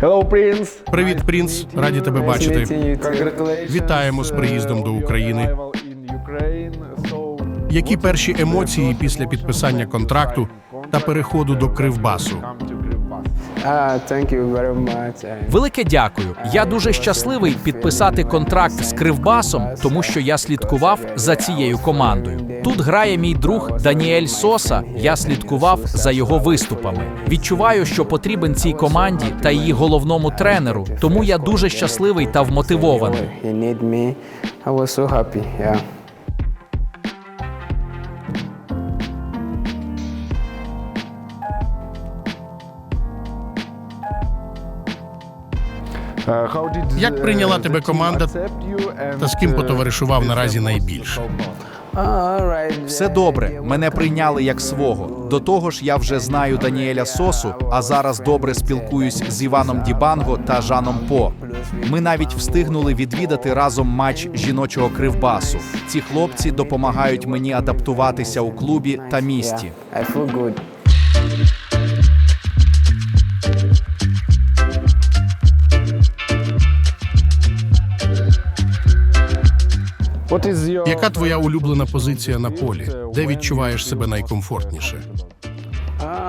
Prince. Привіт, Принц. Раді тебе бачити. Вітаємо з приїздом до України. Які перші емоції після підписання контракту та переходу до Кривбасу? Велике дякую. Я дуже щасливий підписати контракт з Кривбасом, тому що я слідкував за цією командою. Тут грає мій друг Даніель Соса. Я слідкував за його виступами. Відчуваю, що потрібен цій команді та її головному тренеру. Тому я дуже щасливий та вмотивований. Як прийняла тебе команда та з ким потоваришував наразі найбільше? Все добре, мене прийняли як свого. До того ж, я вже знаю Даніеля Сосу, а зараз добре спілкуюсь з Іваном Дібанго та Жаном По. Ми навіть встигнули відвідати разом матч жіночого кривбасу. Ці хлопці допомагають мені адаптуватися у клубі та місті. Яка твоя улюблена позиція на полі? Де відчуваєш себе найкомфортніше?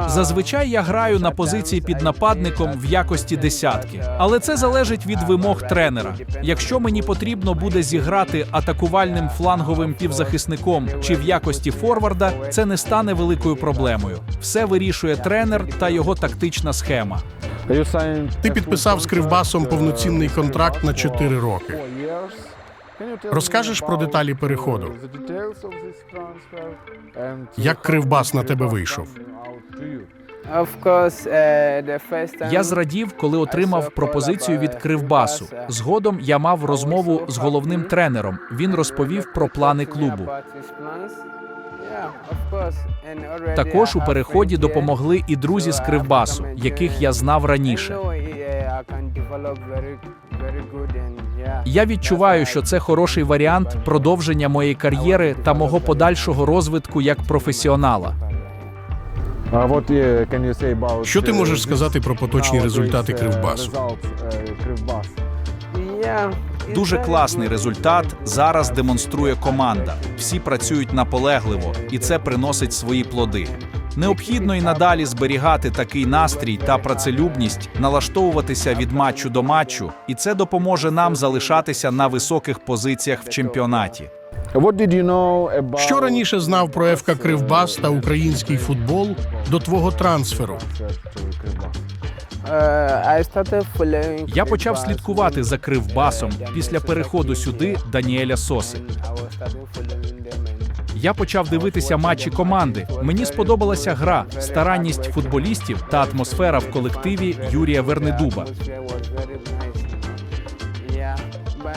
Зазвичай я граю на позиції під нападником в якості десятки, але це залежить від вимог тренера. Якщо мені потрібно буде зіграти атакувальним фланговим півзахисником чи в якості форварда, це не стане великою проблемою. Все вирішує тренер та його тактична схема. Ти підписав з Кривбасом повноцінний контракт на 4 роки. Розкажеш про деталі переходу? Як Кривбас на тебе вийшов? Я зрадів, коли отримав пропозицію від Кривбасу. Згодом я мав розмову з головним тренером. Він розповів про плани клубу. Також у переході допомогли і друзі з Кривбасу, яких я знав раніше. Я відчуваю, що це хороший варіант продовження моєї кар'єри та мого подальшого розвитку як професіонала. Що ти можеш сказати про поточні результати Кривбасу? Yeah, Дуже класний результат зараз демонструє команда. Всі працюють наполегливо, і це приносить свої плоди. Необхідно і надалі зберігати такий настрій та працелюбність, налаштовуватися від матчу до матчу, і це допоможе нам залишатися на високих позиціях в чемпіонаті. Що раніше знав про ФК Кривбас та український футбол до твого трансферу? Uh, Я почав слідкувати за Кривбасом після переходу сюди Даніеля Соси. Я почав дивитися матчі команди. Мені сподобалася гра, старанність футболістів та атмосфера в колективі Юрія Вернедуба.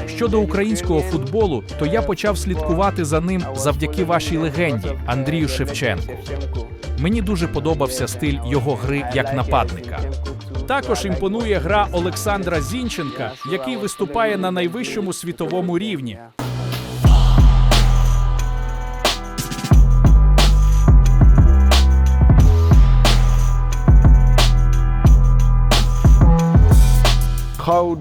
Щодо українського футболу, то я почав слідкувати за ним завдяки вашій легенді Андрію Шевченку. Мені дуже подобався стиль його гри як нападника. Також імпонує гра Олександра Зінченка, який виступає на найвищому світовому рівні.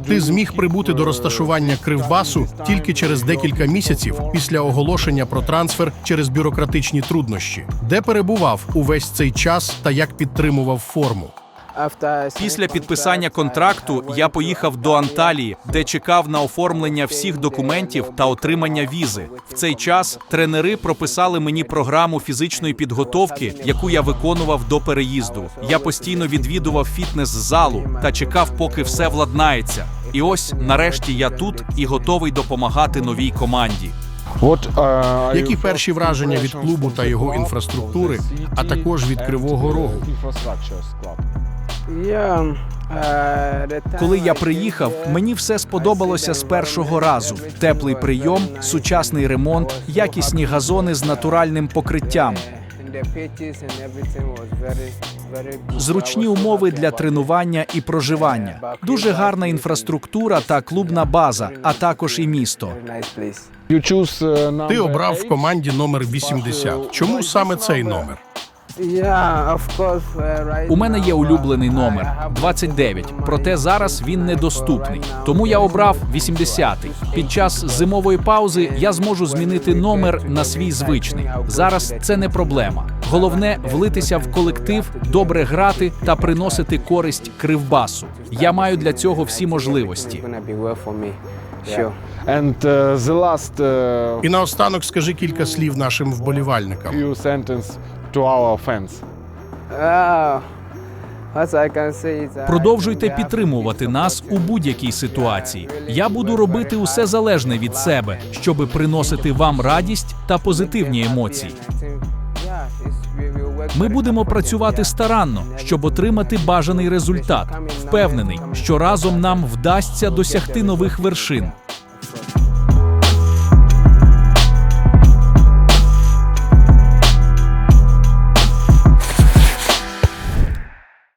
Ти зміг прибути до розташування Кривбасу тільки через декілька місяців після оголошення про трансфер через бюрократичні труднощі. Де перебував увесь цей час та як підтримував форму? Після підписання контракту я поїхав до Анталії, де чекав на оформлення всіх документів та отримання візи. В цей час тренери прописали мені програму фізичної підготовки, яку я виконував до переїзду. Я постійно відвідував фітнес-залу та чекав, поки все владнається. І ось нарешті я тут і готовий допомагати новій команді. Які перші враження від клубу та його інфраструктури, а також від Кривого Рогу? Коли я приїхав, мені все сподобалося з першого разу: теплий прийом, сучасний ремонт, якісні газони з натуральним покриттям. Зручні умови для тренування і проживання, дуже гарна інфраструктура та клубна база, а також і місто. Ти обрав в команді номер 80. Чому саме цей номер? Uh, У мене є улюблений номер have 29, проте зараз він недоступний. Тому я обрав 80-й. Під час зимової паузи я зможу змінити номер на свій звичний. Зараз це не проблема. Головне влитися в колектив, добре грати та приносити користь кривбасу. Я маю для цього всі можливості. Uh, the last uh, І наостанок скажи кілька слів нашим вболівальникам. To our fans. Uh, Продовжуйте підтримувати нас у будь-якій ситуації. Я буду робити усе залежне від себе, щоби приносити вам радість та позитивні емоції. Ми будемо працювати старанно, щоб отримати бажаний результат. Впевнений, що разом нам вдасться досягти нових вершин.